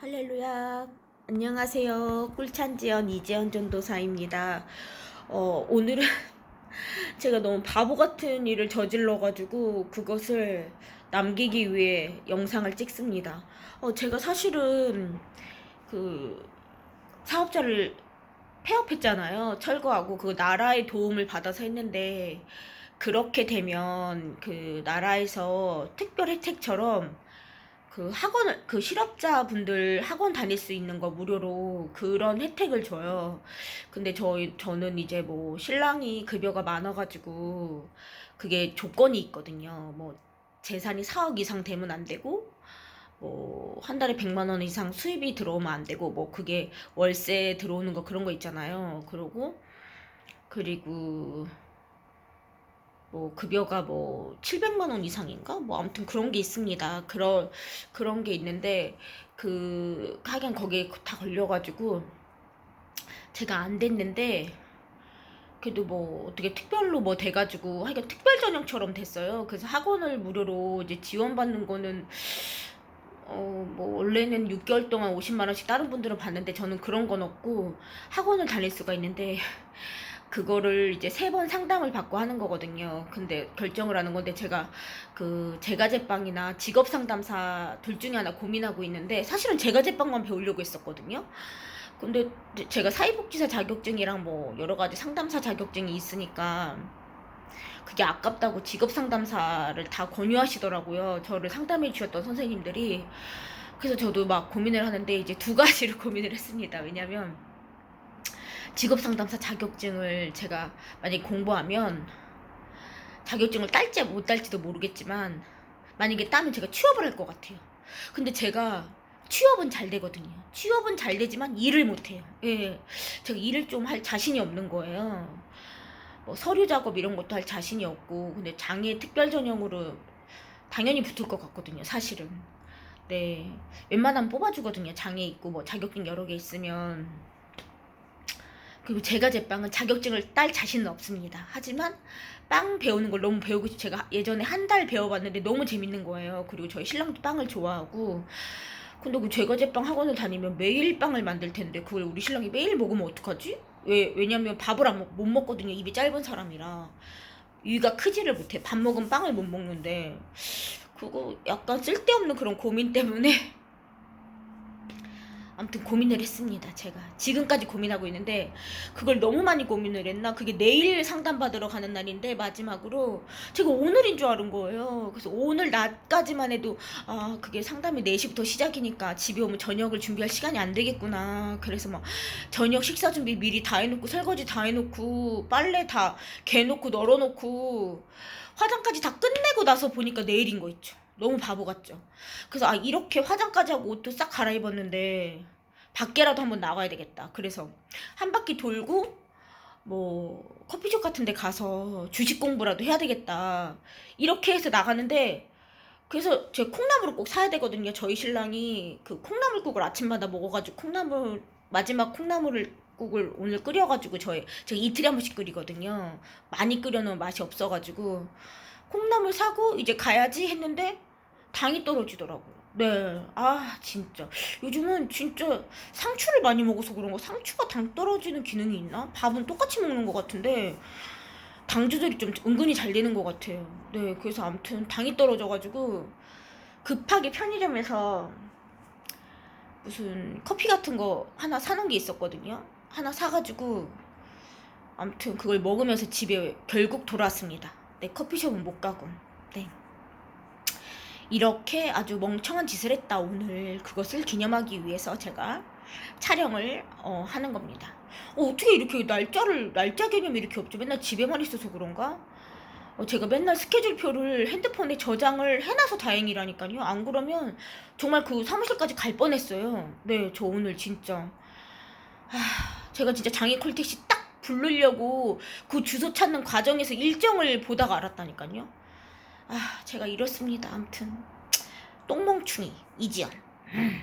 할렐루야. 안녕하세요. 꿀찬지연 이재현 전도사입니다. 어, 오늘은 제가 너무 바보 같은 일을 저질러가지고 그것을 남기기 위해 영상을 찍습니다. 어, 제가 사실은 그 사업자를 폐업했잖아요. 철거하고 그 나라의 도움을 받아서 했는데 그렇게 되면 그 나라에서 특별 혜택처럼 그 학원을 그 실업자분들 학원 다닐 수 있는 거 무료로 그런 혜택을 줘요. 근데 저희 저는 이제 뭐 신랑이 급여가 많아 가지고 그게 조건이 있거든요. 뭐 재산이 4억 이상 되면 안 되고 뭐 한 달에 100만 원 이상 수입이 들어오면 안 되고 뭐 그게 월세 들어오는 거 그런 거 있잖아요. 그러고 그리고 뭐 급여가 뭐 700만 원 이상인가? 뭐 아무튼 그런 게 있습니다. 그런 그런 게 있는데 그 하긴 거기에 다 걸려 가지고 제가 안 됐는데 그래도 뭐 어떻게 특별로 뭐 돼가지고 하여간 특별 전형처럼 됐어요. 그래서 학원을 무료로 이제 지원받는 거는 어 뭐 원래는 6개월 동안 50만 원씩 다른 분들은 받는데 저는 그런 건 없고 학원을 다닐 수가 있는데 그거를 이제 세 번 상담을 받고 하는 거거든요. 근데 결정을 하는 건데 제가 그 제과제빵이나 직업 상담사 둘 중에 하나 고민하고 있는데 사실은 제과제빵만 배우려고 했었거든요. 근데 제가 사회복지사 자격증이랑 뭐 여러 가지 상담사 자격증이 있으니까 그게 아깝다고 직업 상담사를 다 권유하시더라고요. 저를 상담해 주셨던 선생님들이. 그래서 저도 막 고민을 하는데 이제 두 가지를 고민을 했습니다. 왜냐면 직업 상담사 자격증을 제가 만약에 공부하면 자격증을 딸지 못 딸지도 모르겠지만 만약에 따면 제가 취업을 할 것 같아요. 근데 제가 취업은 잘 되거든요. 취업은 잘 되지만 일을 못 해요. 예. 제가 일을 좀 할 자신이 없는 거예요. 뭐 서류 작업 이런 것도 할 자신이 없고 근데 장애 특별 전형으로 당연히 붙을 것 같거든요. 사실은. 네. 웬만하면 뽑아주거든요. 장애 있고 뭐 자격증 여러 개 있으면. 그리고 제가 제 빵은 자격증을 딸 자신은 없습니다. 하지만 빵 배우는 걸 너무 배우고 싶 제가 예전에 한 달 배워봤는데 너무 재밌는 거예요. 그리고 저희 신랑도 빵을 좋아하고 근데 그 제과 제빵 학원을 다니면 매일 빵을 만들 텐데 그걸 우리 신랑이 매일 먹으면 어떡하지? 왜 왜냐면 밥을 안 먹, 못 먹거든요. 입이 짧은 사람이라 위가 크지를 못해. 밥 먹으면 빵을 못 먹는데 그거 약간 쓸데없는 그런 고민 때문에 아무튼 고민을 했습니다. 제가 지금까지 고민하고 있는데 그걸 너무 많이 고민을 했나? 그게 내일 상담 받으러 가는 날인데 마지막으로 제가 오늘인 줄 알은 거예요. 그래서 오늘 낮까지만 해도 아 그게 상담이 4시부터 시작이니까 집에 오면 저녁을 준비할 시간이 안 되겠구나. 그래서 막 저녁 식사 준비 미리 다 해놓고 설거지 다 해놓고 빨래 다 개놓고 널어놓고 화장까지 다 끝내고 나서 보니까 내일인 거 있죠. 너무 바보 같죠. 그래서 아 이렇게 화장까지 하고 옷도 싹 갈아입었는데 밖에라도 한번 나가야 되겠다. 그래서 한 바퀴 돌고 뭐 커피숍 같은 데 가서 주식 공부라도 해야 되겠다. 이렇게 해서 나가는데 그래서 제가 콩나물을 꼭 사야 되거든요. 저희 신랑이 그 콩나물국을 아침마다 먹어가지고 콩나물 마지막 콩나물을 국을 오늘 끓여가지고 저희 제가 이틀에 한 번씩 끓이거든요. 많이 끓여놓으면 맛이 없어가지고 콩나물 사고 이제 가야지 했는데 당이 떨어지더라고요. 네. 아, 진짜. 요즘은 진짜 상추를 많이 먹어서 그런 거 상추가 당 떨어지는 기능이 있나? 밥은 똑같이 먹는 것 같은데 당 조절이 좀 은근히 잘 되는 것 같아요. 네. 그래서 아무튼 당이 떨어져가지고 급하게 편의점에서 무슨 커피 같은 거 하나 사놓은 게 있었거든요. 하나 사가지고 아무튼 그걸 먹으면서 집에 결국 돌아왔습니다. 네, 커피숍은 못 가고. 네. 이렇게 아주 멍청한 짓을 했다 오늘 그것을 기념하기 위해서 제가 촬영을 어, 하는 겁니다. 어, 어떻게 이렇게 날짜를 날짜 개념이 이렇게 없죠? 맨날 집에만 있어서 그런가? 어, 제가 맨날 스케줄표를 핸드폰에 저장을 해놔서 다행이라니까요. 안 그러면 정말 그 사무실까지 갈 뻔했어요. 네, 저 오늘 진짜 아, 제가 진짜 장애 콜택시 딱 부르려고 그 주소 찾는 과정에서 일정을 보다가 알았다니까요. 아, 제가 이렇습니다. 암튼 똥멍충이 이지연. 음.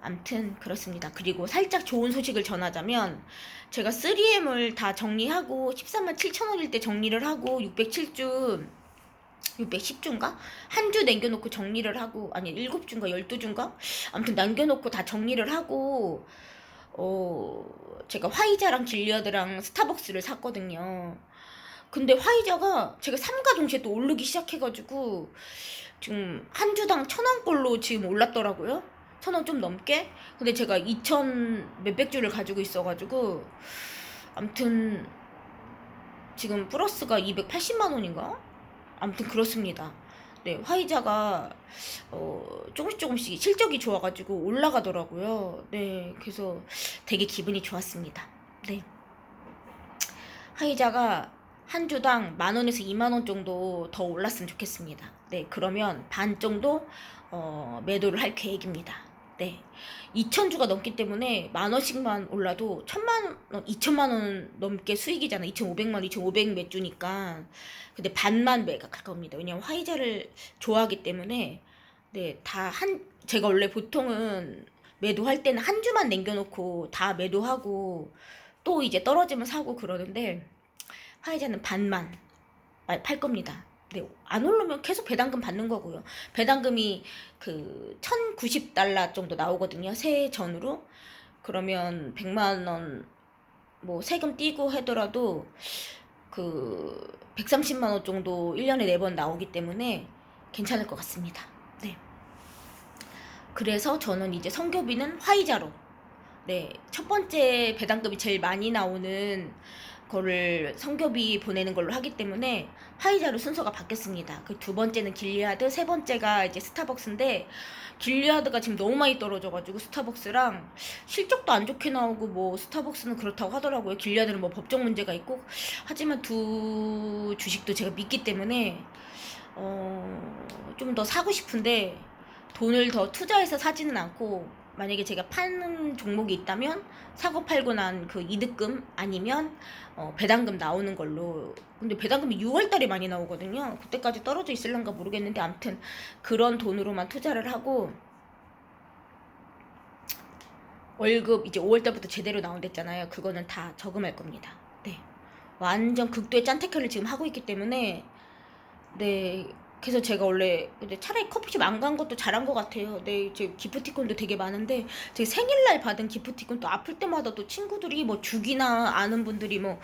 암튼 그렇습니다. 그리고 살짝 좋은 소식을 전하자면 제가 3M을 다 정리하고 13만 7천 원일 때 정리를 하고 607주 610주인가? 한 주 남겨놓고 정리를 하고 아니 7주인가 12주인가? 아무튼 남겨놓고 다 정리를 하고 어 제가 화이자랑 길리아드랑 스타벅스를 샀거든요. 근데 화이자가 제가 삼가 동시에 또 오르기 시작해가지고 지금 한 주당 천 원꼴로 지금 올랐더라고요. 천 원 좀 넘게. 근데 제가 2천 몇백 주를 가지고 있어가지고 아무튼 지금 플러스가 280만 원인가? 아무튼 그렇습니다. 네, 화이자가 어, 조금씩 조금씩 실적이 좋아가지고 올라가더라고요. 네, 그래서 되게 기분이 좋았습니다. 네. 화이자가 한 주당 만 원에서 2만 원 정도 더 올랐으면 좋겠습니다. 네, 그러면 반 정도 어, 매도를 할 계획입니다. 네. 2,000주가 넘기 때문에 만 원씩만 올라도 천만 원, 2천만 원 넘게 수익이잖아. 2,500만 원, 2,500 몇 주니까. 근데 반만 매각할 겁니다. 왜냐면 화이자를 좋아하기 때문에 네, 다 한 제가 원래 보통은 매도할 때는 한 주만 남겨 놓고 다 매도하고 또 이제 떨어지면 사고 그러는데 화이자는 반만 말- 팔 겁니다. 네, 안 오르면 계속 배당금 받는 거고요. 배당금이 그 1090달러 정도 나오거든요. 새해 전으로. 그러면 100만 원 뭐 세금 띄고 하더라도 그 130만 원 정도 1년에 4번 나오기 때문에 괜찮을 것 같습니다. 네. 그래서 저는 이제 성교비는 화이자로 네, 첫 번째 배당금이 제일 많이 나오는 거를 성교비 보내는 걸로 하기 때문에 화이자로 순서가 바뀌었습니다. 그 두 번째는 길리아드, 세 번째가 이제 스타벅스인데 길리아드가 지금 너무 많이 떨어져가지고 스타벅스랑 실적도 안 좋게 나오고 뭐 스타벅스는 그렇다고 하더라고요. 길리아드는 뭐 법적 문제가 있고 하지만 두 주식도 제가 믿기 때문에 어 좀 더 사고 싶은데 돈을 더 투자해서 사지는 않고 만약에 제가 파는 종목이 있다면 사고 팔고 난 그 이득금 아니면 어, 배당금 나오는 걸로. 근데 배당금이 6월 달에 많이 나오거든요. 그때까지 떨어져 있을런가 모르겠는데 암튼 그런 돈으로만 투자를 하고 월급 이제 5월 달부터 제대로 나온댔잖아요. 그거는 다 저금할 겁니다. 네. 완전 극도의 짠테크를 지금 하고 있기 때문에 네 그래서 제가 원래 근데 차라리 커피숍 안 간 것도 잘한 것 같아요. 네, 제 기프티콘도 되게 많은데 제 생일날 받은 기프티콘 또 아플 때마다 또 친구들이 뭐 죽이나 아는 분들이 뭐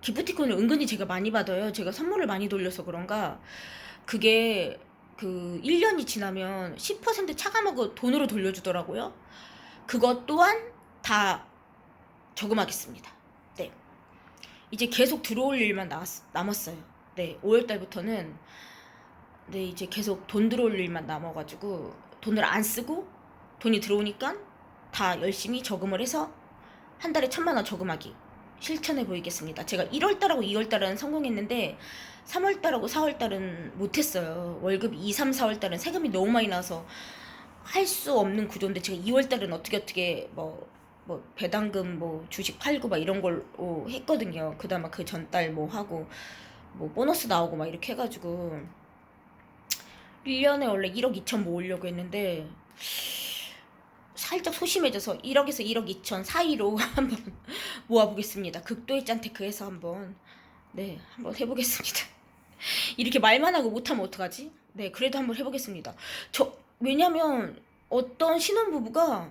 기프티콘을 은근히 제가 많이 받아요. 제가 선물을 많이 돌려서 그런가 그게 그 1년이 지나면 10% 차감하고 돈으로 돌려주더라고요. 그것 또한 다 저금하겠습니다. 네. 이제 계속 들어올 일만 남았, 남았어요. 네, 5월달부터는 네 이제 계속 돈 들어올 일만 남아가지고 돈을 안 쓰고 돈이 들어오니까 다 열심히 저금을 해서 한 달에 천만 원 저금하기 실천해 보이겠습니다. 제가 1월 달하고 2월 달은 성공했는데 3월 달하고 4월 달은 못했어요. 월급 2, 3, 4월 달은 세금이 너무 많이 나서 할 수 없는 구조인데 제가 2월 달은 어떻게 어떻게 뭐, 뭐 배당금 뭐 주식 팔고 막 이런 걸로 했거든요. 그다음에 그 전달 뭐 하고 뭐 보너스 나오고 막 이렇게 해가지고 1년에 원래 1억 2천 모으려고 했는데 살짝 소심해져서 1억에서 1억 2천 사이로 한번 모아보겠습니다. 극도의 짠테크에서 한번 네 한번 해보겠습니다. 이렇게 말만 하고 못하면 어떡하지? 네 그래도 한번 해보겠습니다. 저 왜냐면 어떤 신혼부부가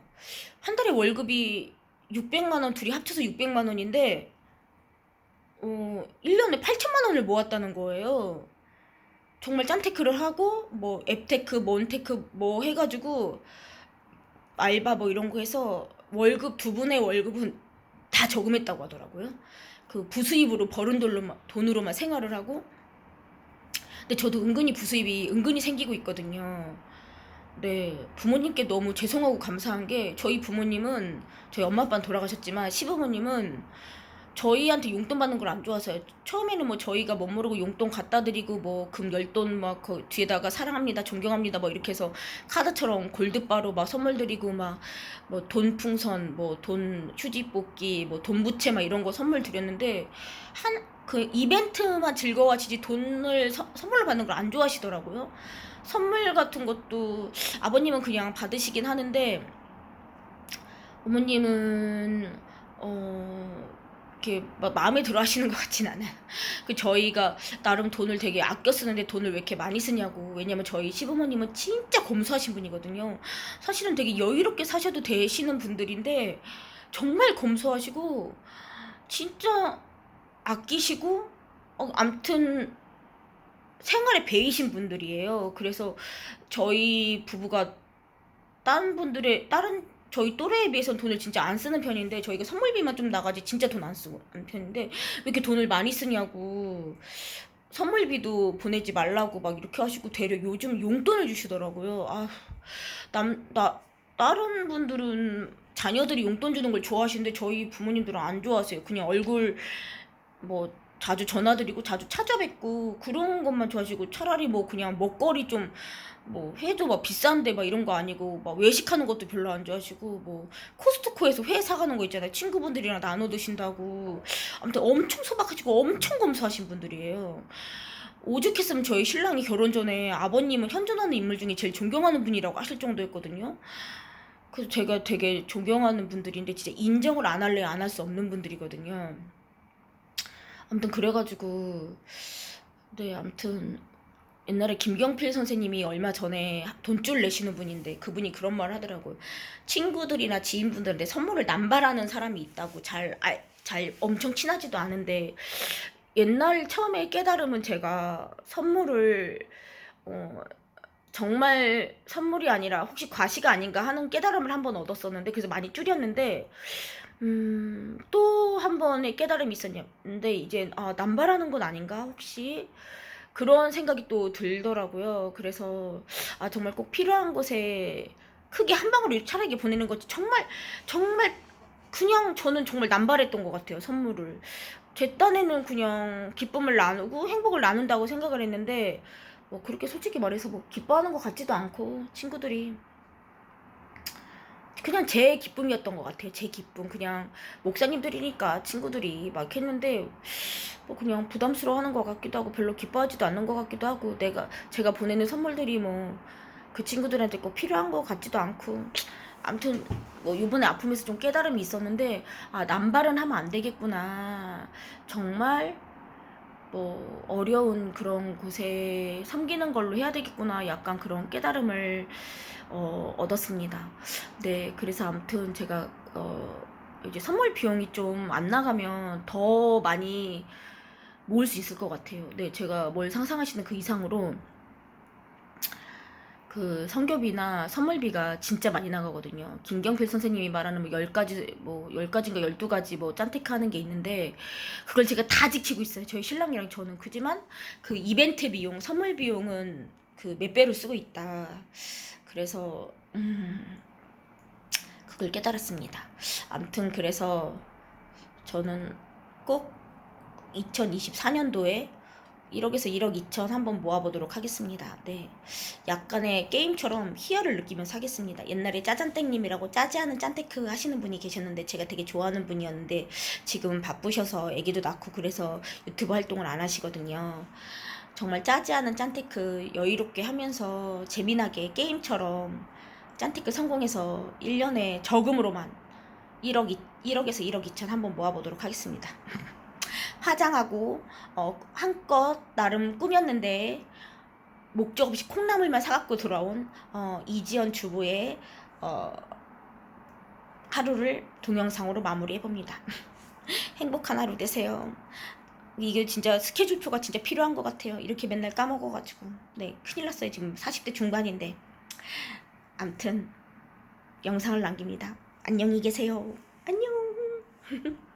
한 달에 월급이 600만 원 둘이 합쳐서 600만 원인데 어 1년에 8천만 원을 모았다는 거예요. 정말 짠테크를 하고 뭐 앱테크, 뭔테크 뭐 해가지고 알바 뭐 이런 거 해서 월급 두 분의 월급은 다 저금했다고 하더라고요. 그 부수입으로 벌은 돈으로만, 돈으로만 생활을 하고 근데 저도 은근히 부수입이 은근히 생기고 있거든요. 네, 부모님께 너무 죄송하고 감사한 게 저희 부모님은 저희 엄마 아빠는 돌아가셨지만 시부모님은 저희한테 용돈 받는 걸 안 좋아하세요. 처음에는 뭐 저희가 못 모르고 용돈 갖다 드리고 뭐 금 열돈 막 그 뒤에다가 사랑합니다, 존경합니다 뭐 이렇게 해서 카드처럼 골드바로 막 선물 드리고 막 뭐 돈 풍선, 뭐 돈 휴지 뽑기, 뭐 돈 부채 막 이런 거 선물 드렸는데 한 그 이벤트만 즐거워하시지 돈을 서, 선물로 받는 걸 안 좋아하시더라고요. 선물 같은 것도 아버님은 그냥 받으시긴 하는데 어머님은 어 이렇게 막 마음에 들어 하시는 것 같진 않아요. 그 저희가 나름 돈을 되게 아껴 쓰는데 돈을 왜 이렇게 많이 쓰냐고. 왜냐면 저희 시부모님은 진짜 검소하신 분이거든요. 사실은 되게 여유롭게 사셔도 되시는 분들인데 정말 검소하시고 진짜 아끼시고 어, 암튼 생활에 배이신 분들이에요. 그래서 저희 부부가 다른 분들의 다른 저희 또래에 비해서는 돈을 진짜 안 쓰는 편인데 저희가 선물비만 좀 나가지 진짜 돈 안 쓰고 하는 편인데 왜 이렇게 돈을 많이 쓰냐고 선물비도 보내지 말라고 막 이렇게 하시고 되려 요즘 용돈을 주시더라고요. 아, 남, 나, 다른 분들은 자녀들이 용돈 주는 걸 좋아하시는데 저희 부모님들은 안 좋아하세요. 그냥 얼굴 뭐 자주 전화드리고 자주 찾아뵙고 그런 것만 좋아하시고 차라리 뭐 그냥 먹거리 좀 뭐 회도 막 비싼데 막 이런 거 아니고 막 외식하는 것도 별로 안 좋아하시고 뭐 코스트코에서 회 사가는 거 있잖아요. 친구분들이랑 나눠 드신다고. 아무튼 엄청 소박하시고 엄청 검소하신 분들이에요. 오죽했으면 저희 신랑이 결혼 전에 아버님은 현존하는 인물 중에 제일 존경하는 분이라고 하실 정도였거든요. 그래서 제가 되게 존경하는 분들인데 진짜 인정을 안 할래 안 할 수 없는 분들이거든요 아무튼 그래가지고 네 아무튼 옛날에 김경필 선생님이 얼마 전에 돈줄 내시는 분인데 그분이 그런 말 하더라고요. 친구들이나 지인분들한테 선물을 남발하는 사람이 있다고 잘, 아, 잘 엄청 친하지도 않은데 옛날 처음에 깨달음은 제가 선물을 어, 정말 선물이 아니라 혹시 과시가 아닌가 하는 깨달음을 한 번 얻었었는데 그래서 많이 줄였는데 음, 또 한 번의 깨달음이 있었는데 이제 아, 남발하는 건 아닌가 혹시 그런 생각이 또 들더라고요. 그래서 아 정말 꼭 필요한 곳에 크게 한 방울을 차라리 보내는 것이 정말 정말 그냥 저는 정말 남발했던 것 같아요. 선물을 제 딴에는 그냥 기쁨을 나누고 행복을 나눈다고 생각을 했는데 뭐 그렇게 솔직히 말해서 뭐 기뻐하는 것 같지도 않고 친구들이 그냥 제 기쁨이었던 것 같아요. 제 기쁨. 그냥 목사님들이니까 친구들이 막 했는데 뭐 그냥 부담스러워하는 것 같기도 하고 별로 기뻐하지도 않는 것 같기도 하고 내가 제가 보내는 선물들이 뭐 그 친구들한테 꼭 필요한 것 같지도 않고 아무튼 뭐 이번에 아프면서 좀 깨달음이 있었는데 아 남발은 하면 안 되겠구나 정말 뭐 어려운 그런 곳에 섬기는 걸로 해야 되겠구나 약간 그런 깨달음을 어, 얻었습니다. 네, 그래서 아무튼 제가 어, 이제 선물 비용이 좀 안 나가면 더 많이 모을 수 있을 것 같아요. 네, 제가 뭘 상상하시는 그 이상으로 그 성교비나 선물비가 진짜 많이 나가거든요. 김경필 선생님이 말하는 뭐 10가지, 뭐 10가지인가 12가지 뭐 짠테크 하는 게 있는데 그걸 제가 다 지키고 있어요. 저희 신랑이랑 저는. 그지만 그 이벤트 비용, 선물 비용은 그 몇 배로 쓰고 있다. 그래서, 음, 그걸 깨달았습니다. 암튼 그래서 저는 꼭 2024년도에 1억에서 1억 2천 한번 모아보도록 하겠습니다. 네. 약간의 게임처럼 희열을 느끼면 사겠습니다. 옛날에 짜잔땡님이라고 짜지 않은 짠테크 하시는 분이 계셨는데 제가 되게 좋아하는 분이었는데 지금 바쁘셔서 애기도 낳고 그래서 유튜브 활동을 안 하시거든요. 정말 짜지 않은 짠테크 여유롭게 하면서 재미나게 게임처럼 짠테크 성공해서 1년에 저금으로만 1억, 1억에서 1억 2천 한번 모아보도록 하겠습니다. 화장하고 어, 한껏 나름 꾸몄는데 목적 없이 콩나물만 사갖고 돌아온 어, 이지연 주부의 어, 하루를 동영상으로 마무리해봅니다. 행복한 하루 되세요. 이게 진짜 스케줄표가 진짜 필요한 것 같아요. 이렇게 맨날 까먹어가지고. 네, 큰일 났어요. 지금 40대 중반인데. 암튼, 영상을 남깁니다. 안녕히 계세요. 안녕.